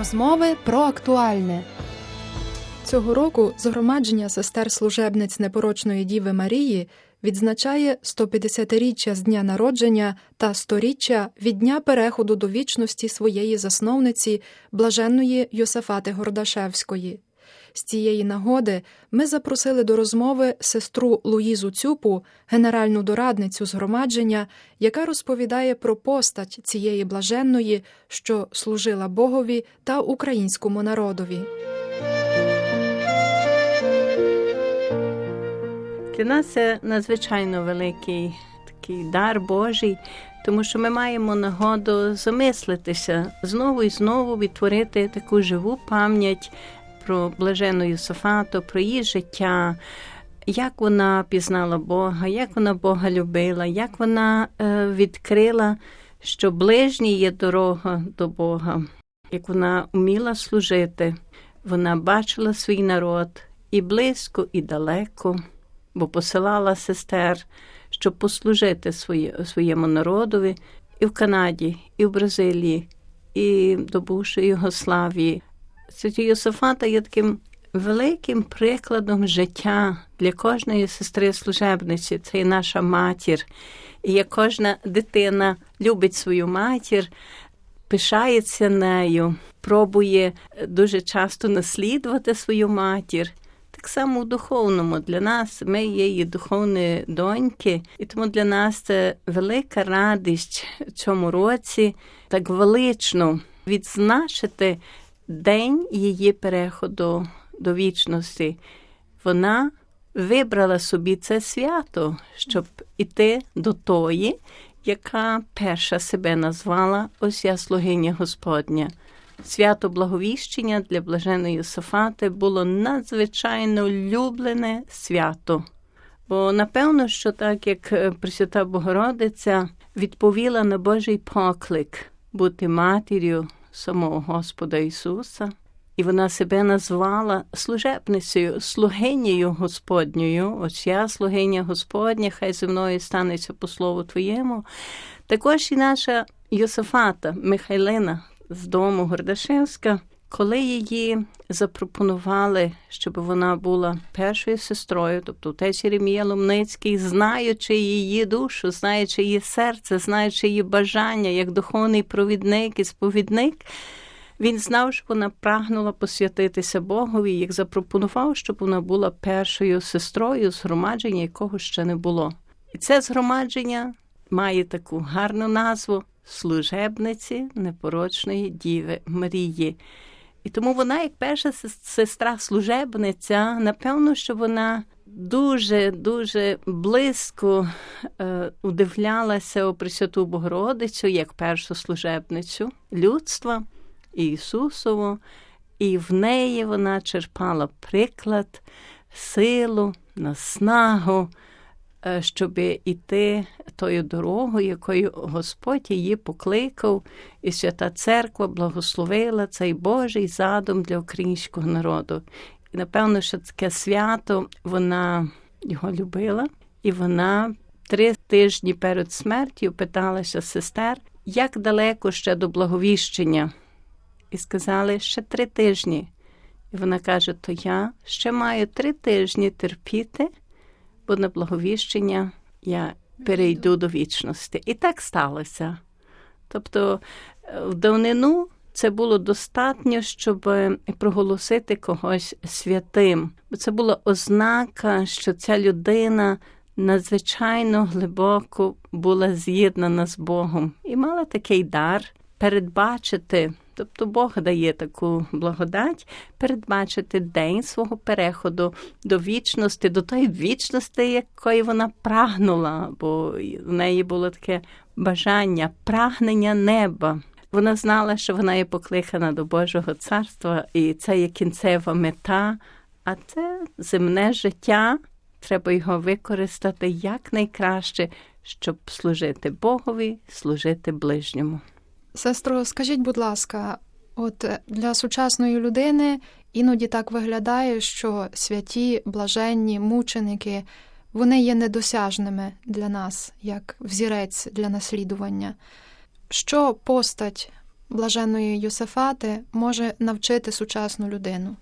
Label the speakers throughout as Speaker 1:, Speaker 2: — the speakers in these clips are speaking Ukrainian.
Speaker 1: Розмови про актуальне. Цього року згромадження сестер служебниць непорочної Діви Марії відзначає 150-річчя з дня народження та 100-річчя від дня переходу до вічності своєї засновниці блаженної Йосифати Гордашевської. З цієї нагоди ми запросили до розмови сестру Луїзу Цюпу, генеральну дорадницю згромадження, яка розповідає про постать цієї блаженної, що служила Богові та українському народові.
Speaker 2: Для нас це надзвичайно великий такий дар Божий, тому що ми маємо нагоду замислитися знову і знову відтворити таку живу пам'ять про блажену Йосифату, про її життя, як вона пізнала Бога, як вона Бога любила, як вона е, відкрила, що ближній є дорога до Бога, як вона вміла служити, вона бачила свій народ і близько, і далеко, бо посилала сестер, щоб послужити своєму народові і в Канаді, і в Бразилії, і до бувшої Югославії. Святі Йосифата є таким великим прикладом життя для кожної сестри служебниці. Це і наша матір. І як кожна дитина любить свою матір, пишається нею, пробує дуже часто наслідувати свою матір. Так само у духовному для нас ми є її духовні доньки, і тому для нас це велика радість в цьому році так велично відзначити день її переходу до вічності. Вона вибрала собі це свято, щоб іти до тої, яка перша себе назвала ось я слугиня Господня. Свято Благовіщення для блаженої Йосифати було надзвичайно улюблене свято. Бо напевно, що так як Пресвята Богородиця відповіла на Божий поклик бути матір'ю самого Господа Ісуса, і вона себе назвала служебницею, слугинею Господньою, ось я слугиня Господня, хай зі мною станеться по слову Твоєму. Також і наша Йосифата Михайлина з дому Гордашевська, коли її запропонували, щоб вона була першою сестрою, тобто отець Єремія Ломницький, знаючи її душу, знаючи її серце, знаючи її бажання як духовний провідник і сповідник, він знав, що вона прагнула посвятитися Богові, як запропонував, щоб вона була першою сестрою згромадження, якого ще не було. І це згромадження має таку гарну назву служебниці непорочної Діви Марії. І тому вона, як перша сестра служебниця, напевно, що вона дуже дуже близько е, удивлялася у Пресвяту Богородицю як першу служебницю людства Ісусову, і в неї вона черпала приклад, силу, наснагу, щоб іти тою дорогою, якою Господь її покликав, і Свята Церква благословила цей Божий задум для українського народу. І напевно, що таке свято вона його любила, і вона три тижні перед смертю питалася сестер, як далеко ще до благовіщення. І сказали ще три тижні. І вона каже: То я ще маю три тижні терпіти бо благовіщення я перейду до вічності. І так сталося. Тобто, в давнину це було достатньо, щоб проголосити когось святим, бо це була ознака, що ця людина надзвичайно глибоко була з'єднана з Богом і мала такий дар передбачити. Тобто Бог дає таку благодать передбачити день свого переходу до вічності, до тої вічності, якої вона прагнула, бо в неї було таке бажання, прагнення неба. Вона знала, що вона є покликана до Божого царства, і це є кінцева мета, а це земне життя. Треба його використати якнайкраще, щоб служити Богові, служити ближньому.
Speaker 1: Сестро, скажіть, будь ласка, от для сучасної людини іноді так виглядає, що святі, блаженні мученики вони є недосяжними для нас, як взірець для наслідування. Що постать блаженної Йосифати може навчити сучасну людину?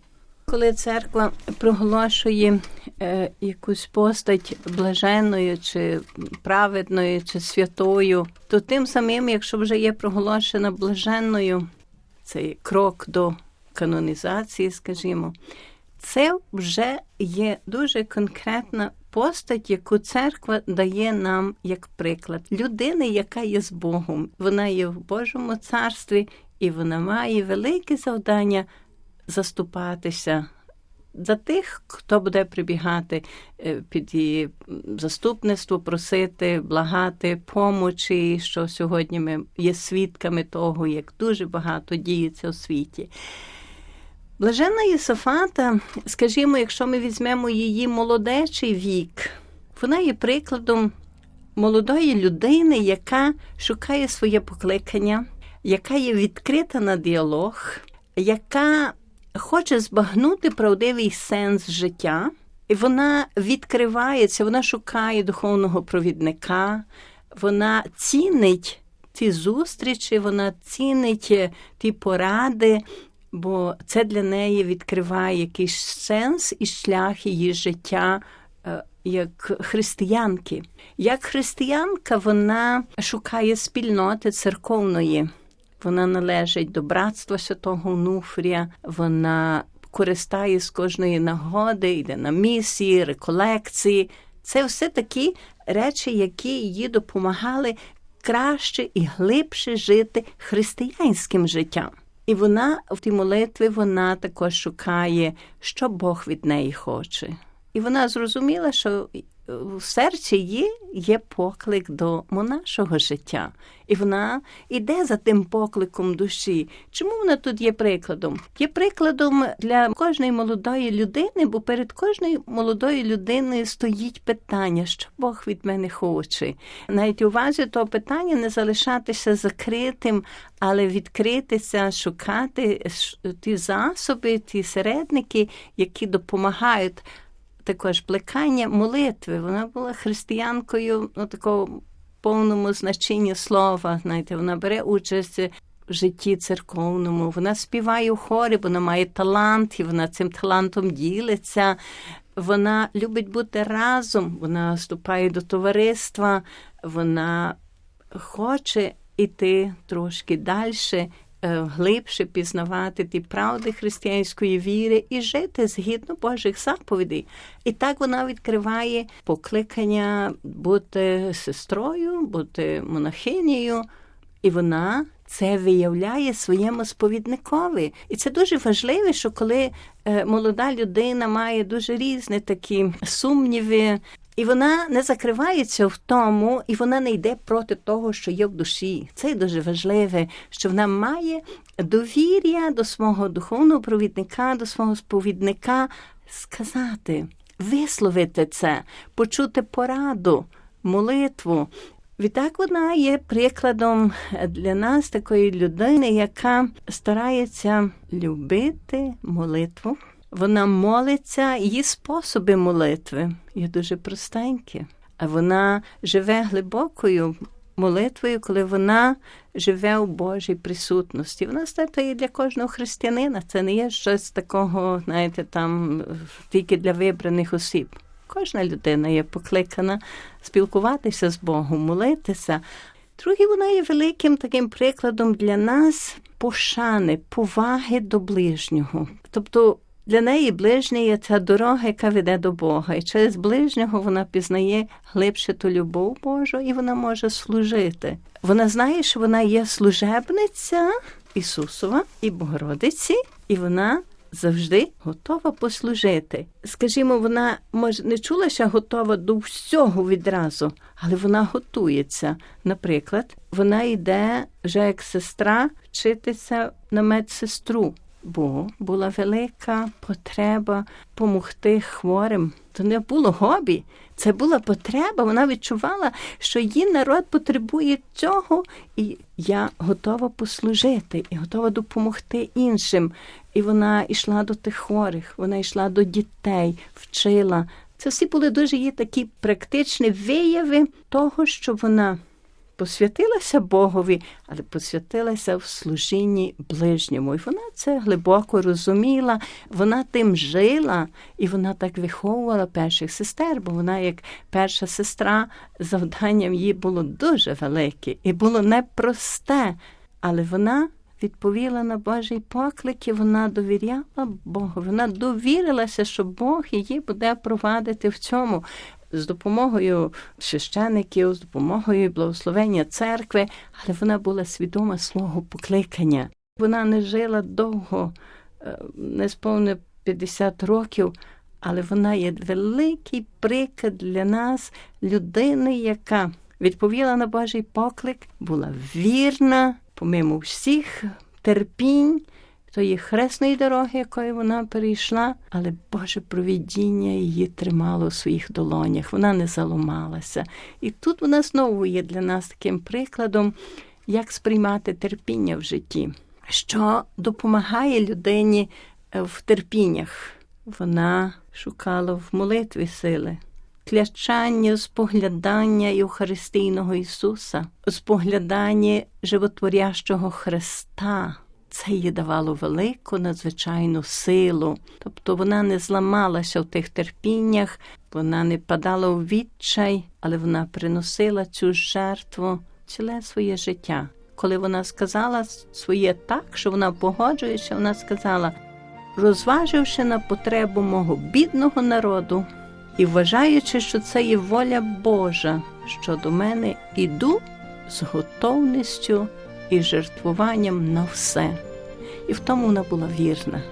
Speaker 2: Коли церква проголошує е, якусь постать блаженною, чи праведною, чи святою, то тим самим, якщо вже є проголошена блаженною, цей крок до канонізації, скажімо, це вже є дуже конкретна постать, яку церква дає нам як приклад людини, яка є з Богом. Вона є в Божому царстві, і вона має велике завдання заступатися. За тих, хто буде прибігати е, під її заступництво, просити, благати помочі, що сьогодні ми є свідками того, як дуже багато діється у світі. Блаженна Єсофата, скажімо, якщо ми візьмемо її молодечий вік, вона є прикладом молодої людини, яка шукає своє покликання, яка є відкрита на діалог, яка хоче збагнути правдивий сенс життя, і вона відкривається, вона шукає духовного провідника, вона цінить ті зустрічі, вона цінить ті поради, бо це для неї відкриває якийсь сенс і шлях її життя. Як християнки, як християнка, вона шукає спільноти церковної. Вона належить до братства Святого Нуфрія, вона користає з кожної нагоди, йде на місії, реколекції. Це все такі речі, які їй допомагали краще і глибше жити християнським життям. І вона в тій молитві вона також шукає, що Бог від неї хоче. І вона зрозуміла, що в серці її є поклик до монашого життя, і вона йде за тим покликом душі. Чому вона тут є прикладом? Є прикладом для кожної молодої людини, бо перед кожною молодою людиною стоїть питання, що Бог від мене хоче. Навіть увазі того питання не залишатися закритим, але відкритися, шукати ті засоби, ті середники, які допомагають також плекання молитви. Вона була християнкою ну, такого повному значенні слова. Знаєте, вона бере участь в житті церковному, вона співає у хорі, вона має талант, і вона цим талантом ділиться. Вона любить бути разом, вона вступає до товариства, вона хоче іти трошки далі глибше пізнавати ті правди християнської віри і жити згідно Божих заповідей. І так вона відкриває покликання бути сестрою, бути монахинею, і вона. Це виявляє своєму сповідникові. І це дуже важливо, що коли молода людина має дуже різні такі сумніви, і вона не закривається в тому, і вона не йде проти того, що є в душі. Це дуже важливе, що вона має довір'я до свого духовного провідника, до свого сповідника сказати, висловити це, почути пораду, молитву. Відтак вона є прикладом для нас такої людини, яка старається любити молитву. Вона молиться, її способи молитви є дуже простенькі, а вона живе глибокою молитвою, коли вона живе у Божій присутності. Вона стає для кожного християнина. Це не є щось такого, знаєте, там тільки для вибраних осіб. Кожна людина є покликана спілкуватися з Богом, молитися. Друге, вона є великим таким прикладом для нас пошани, поваги до ближнього. Тобто для неї ближній є ця дорога, яка веде до Бога. І через ближнього вона пізнає глибше ту любов Божу, і вона може служити. Вона знає, що вона є служебниця Ісусова і Богородиці, і вона завжди готова послужити. Скажімо, вона може не чула, що готова до всього відразу, але вона готується. Наприклад, вона йде вже як сестра вчитися на медсестру. Бо була велика потреба допомогти хворим. То не було хобі, це була потреба. Вона відчувала, що її народ потребує цього, і я готова послужити і готова допомогти іншим. І вона йшла до тих хворих, вона йшла до дітей, вчила. Це всі були дуже її такі практичні вияви того, що вона посвятилася Богові, але посвятилася в служінні ближньому. І вона це глибоко розуміла, вона тим жила, і вона так виховувала перших сестер, бо вона, як перша сестра, завданням їй було дуже велике і було непросте. Але вона відповіла на Божий поклик, і вона довіряла Богу. Вона довірилася, що Бог її буде провадити в цьому. З допомогою священиків, з допомогою благословення церкви, але вона була свідома свого покликання. Вона не жила довго, е, не сповне 50 років, але вона є великий приклад для нас, людини, яка відповіла на Божий поклик, була вірна, помимо всіх терпінь. Тої хресної дороги, якою вона перейшла, але Боже провідіння її тримало у своїх долонях, вона не заламалася. І тут вона знову є для нас таким прикладом, як сприймати терпіння в житті, що допомагає людині е, в терпіннях. Вона шукала в молитві сили. Клячання, споглядання Євхаристійного Ісуса, споглядання животворящого Христа. Це їй давало велику надзвичайну силу. Тобто вона не зламалася в тих терпіннях, вона не падала у відчай, але вона приносила цю жертву ціле своє життя. Коли вона сказала своє так, що вона погоджується, вона сказала, розваживши на потребу мого бідного народу і вважаючи, що це є воля Божа, що до мене іду з готовністю і жертвуванням на все. І в тому вона була вірна.